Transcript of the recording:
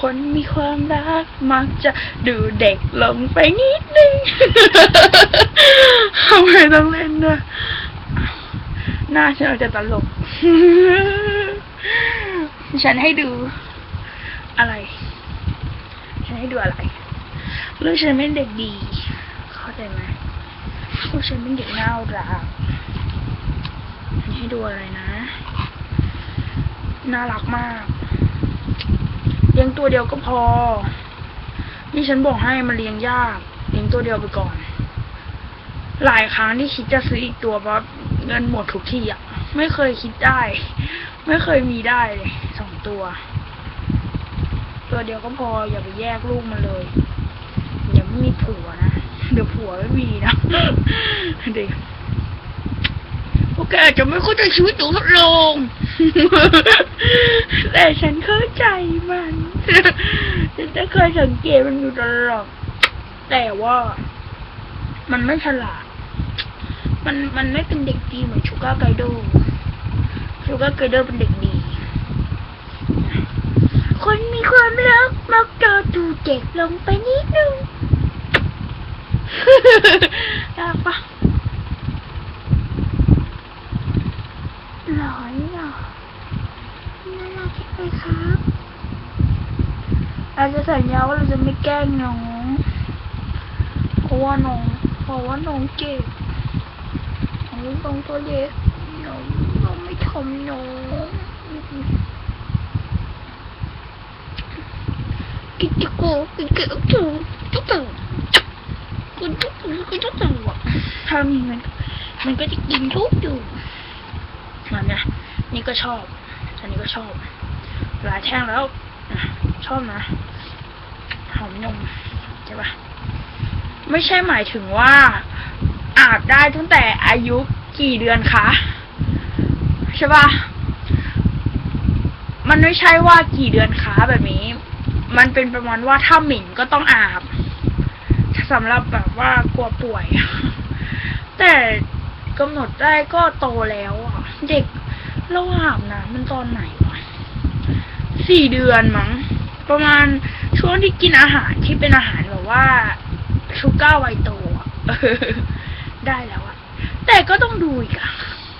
คนมีความรักมักจะดูเด็กลงไปนิดนึงทำไมต้องเล่นด้วยหน้าฉันอาจจะตลก ฉันให้ดูอะไร ฉันให้ดูอะไรลูกฉันเป็นเด็กดี เข้าใจไหมลูกฉันเป็นเด็กน่ารักฉันให้ดูอะไรนะ น่ารักมากเลี้ยงตัวเดียวก็พอ นี่ฉันบอกให้มันเลี้ยงยาก เลี้ยงตัวเดียวไปก่อน หลายครั้งที่คิดจะซื้ออีกตัวเพราะเงินหมดทุกที่อะ ไม่เคยคิดได้ ไม่เคยมีได้เลยสองตัว ตัวเดียวก็พอ อย่าไปแยกลูกมันเลยอย่าไม่มีผัวนะ เดี๋ยวผัวไม่มีนะเด็กพวกแกจะไม่เข้าใจชีวิตหนูลงแต่ฉันเข้าใจมัน ฉันจะเคยสังเกตมันอยู่ตลอดแต่ว่ามันไม่ฉลาด มันมันไม่เป็นเด็กดีเหมือนชูก้าไกโดชูก้าไกโดเป็นเด็กดี คนมีความรักมักจะดูเด็กลงไปนิดนึงยากปะหลอนเหรอน่ารักจังเลยครับ เราจะสัญญาว่าเราจะไม่แกล้งน้องเพราะว่าน้องเพราะว่าน้องเจ็บน้องน้องตัวเล็กน้องน้องไม่ทำน้องกินจิโก้กินเกลือจุ๊จุ๊จุ๊กินจุ๊จุ๊กินจุ๊จุ๊อะถ้ามีมันมันก็จะกินทุกอยู่มันนะนี่ก็ชอบอันนี้ก็ชอบหลายแท่งแล้ว ชอบนะ หอมนมใช่ปะไม่ใช่หมายถึงว่า อาบได้ตั้งแต่อายุกี่เดือนคะใช่ปะมันไม่ใช่ว่ากี่เดือนคะแบบนี้ มันเป็นประมาณว่าถ้าหมิ่นก็ต้องอาบสำหรับแบบว่ากลัวป่วย แต่กำหนดได้ก็โตแล้วอะ เด็กเราอาบนะมันตอนไหนวะ สี่เดือนมั้ง ประมาณช่วงที่กินอาหารที่เป็นอาหารแบบว่าชูก้าไวโตอะได้แล้วอะแต่ก็ต้องดูอีกอะ